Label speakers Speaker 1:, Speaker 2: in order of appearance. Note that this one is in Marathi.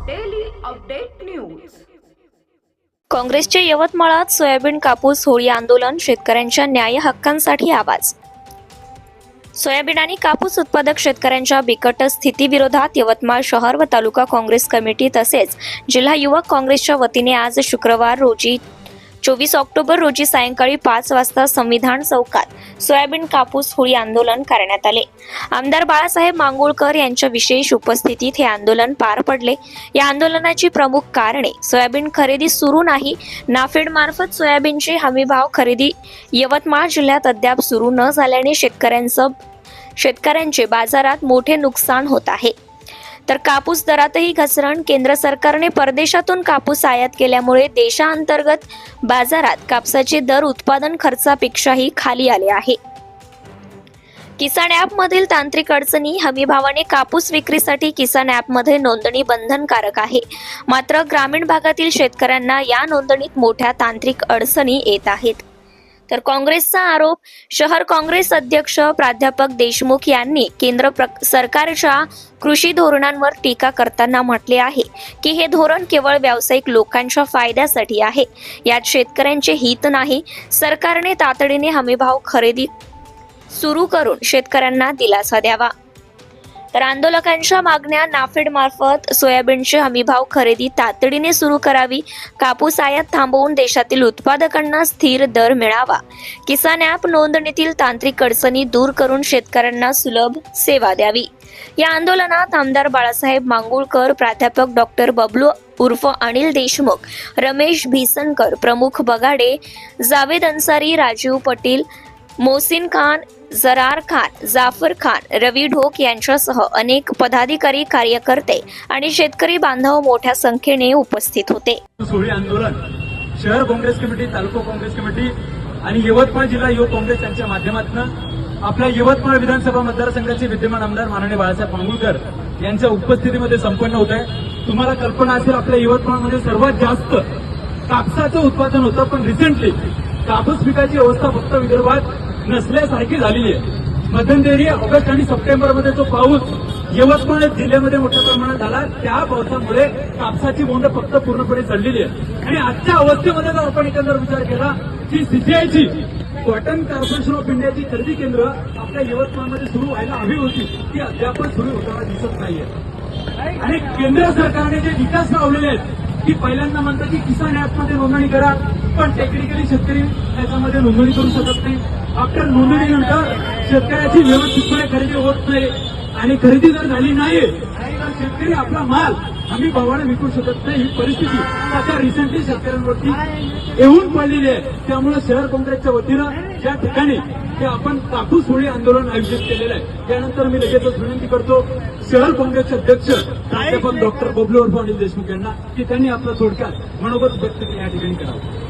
Speaker 1: अपडेट न्यूज
Speaker 2: काँग्रेसच्या यवतमाळात सोयाबीन कापूस होळी आंदोलन शेतकऱ्यांच्या न्याय हक्कांसाठी आवाज. सोयाबीन आणि कापूस उत्पादक शेतकऱ्यांच्या बिकट स्थितीविरोधात यवतमाळ शहर व तालुका काँग्रेस कमिटी तसेच जिल्हा युवक काँग्रेसच्या वतीने आज शुक्रवार रोजी चोवीस ऑक्टोबर रोजी सायंकाळी पाच वाजता संविधान चौकात सोयाबीन कापूस होळी आंदोलन करण्यात आले. आमदार बाळासाहेब मांगुळकर यांच्या विशेष उपस्थितीत हे आंदोलन पार पडले. या आंदोलनाची प्रमुख कारणे सोयाबीन खरेदी सुरू नाही नाफेड मार्फत सोयाबीनची हमीभाव खरेदी यवतमाळ जिल्ह्यात अद्याप सुरू न झाल्याने शेतकऱ्यांचं शेतकऱ्यांचे बाजारात मोठे नुकसान होत आहे. तर कापूस दरातही घसरण. केंद्र सरकारने परदेशातून कापूस आयात केल्यामुळे देशांतर्गत बाजारात कापसाचे दर उत्पादन खर्चापेक्षाही खाली आले आहे. किसान ॲपमधील तांत्रिक अडचणी हमीभावाने कापूस विक्रीसाठी किसान ॲपमध्ये नोंदणी बंधनकारक आहे. मात्र ग्रामीण भागातील शेतकऱ्यांना या नोंदणीत मोठ्या तांत्रिक अडचणी येत आहेत. तर काँग्रेसचा आरोप शहर काँग्रेस अध्यक्ष प्राध्यापक देशमुख यांनी केंद्र सरकारच्या कृषी धोरणांवर टीका करताना म्हटले आहे की हे धोरण केवळ व्यावसायिक लोकांच्या फायद्यासाठी आहे. यात शेतकऱ्यांचे हित नाही. सरकारने तातडीने हमीभाव खरेदी सुरू करून शेतकऱ्यांना दिलासा द्यावा. तर आंदोलकांच्या मागण्या नाफेडमार्फत सोयाबीनचे हमीभाव खरेदी तातडीने सुरू करावी कापूस आयात थांबवून देशातील उत्पादकांना स्थिर दर मिळावा. किसान ॲप नोंदणीतील तांत्रिक अडचणी दूर करून शेतकऱ्यांना सुलभ सेवा द्यावी. या आंदोलनात आमदार बाळासाहेब मांगुळकर प्राध्यापक डॉक्टर बबलू उर्फ अनिल देशमुख रमेश भीसनकर प्रमुख बगाडे जावेद अन्सारी राजीव पटेल मोसिन खान जरार खान जाफर खान रवी ढोक यांच्यासह अनेक पदाधिकारी कार्यकर्ते आणि शेतकरी बांधव मोठ्या संख्येने उपस्थित होते.
Speaker 3: आंदोलन शहर काँग्रेस कमिटी तालुका काँग्रेस कमिटी आणि यवतमाळ जिल्हा युवक काँग्रेस यांच्या माध्यमातून आपल्या यवतमाळ विधानसभा मतदारसंघाचे विद्यमान आमदार माननीय बाळासाहेब मांगुळकर यांच्या उपस्थितीमध्ये संपन्न होत आहे. तुम्हाला कल्पना असेल आपल्या यवतमाळमध्ये सर्वात जास्त कापसाचं उत्पादन होतं पण रिसेंटली कापूस पिकाची अवस्था फक्त विदर्भात नसल्यासारखी झालेली आहे. मध्यंतरी ऑगस्ट आणि सप्टेंबरमध्ये जो पाऊस यवतमाळ जिल्ह्यामध्ये मोठ्या प्रमाणात झाला त्या पावसामुळे कापसाची बोंड फक्त पूर्णपणे चढलेली आहे. आणि आजच्या अवस्थेमध्ये जर आपण एकंदर विचार केला की सीसीआयची कॉटन कॉर्पोरेशन ऑफ इंडियाची खरेदी केंद्र आपल्या यवतमाळमध्ये सुरू व्हायला हवी होती ती अद्याप सुरू होताना दिसत नाहीये. आणि केंद्र सरकारने जे विकास लावलेले आहेत की पहिल्यांदा म्हणतात की किसान ऍपमध्ये नोंदणी करा पण टेक्निकली शेतकरी त्याच्यामध्ये नोंदणी करू शकत नाही. आफ्टर नोंदणीनंतर शेतकऱ्याची व्यवस्थितपणे खरेदी होत नाही. आणि खरेदी जर झाली नाही तर शेतकरी आपला माल आम्ही भावाने विकू शकत नाही. ही परिस्थिती आता रिसेंटली शेतकऱ्यांवरती येऊन पडलेली आहे. त्यामुळे शहर काँग्रेसच्या वतीनं ज्या ठिकाणी ते आपण कापूस होळी आंदोलन आयोजित केलेलं आहे त्यानंतर मी लगेचच विनंती करतो. शहर काँग्रेसचे अध्यक्ष प्राध्यापक डॉक्टर बबलू उर्फ अनिल देशमुख यांना की त्यांनी आपला थोडक्यात मनोगत व्यक्त या ठिकाणी करावं.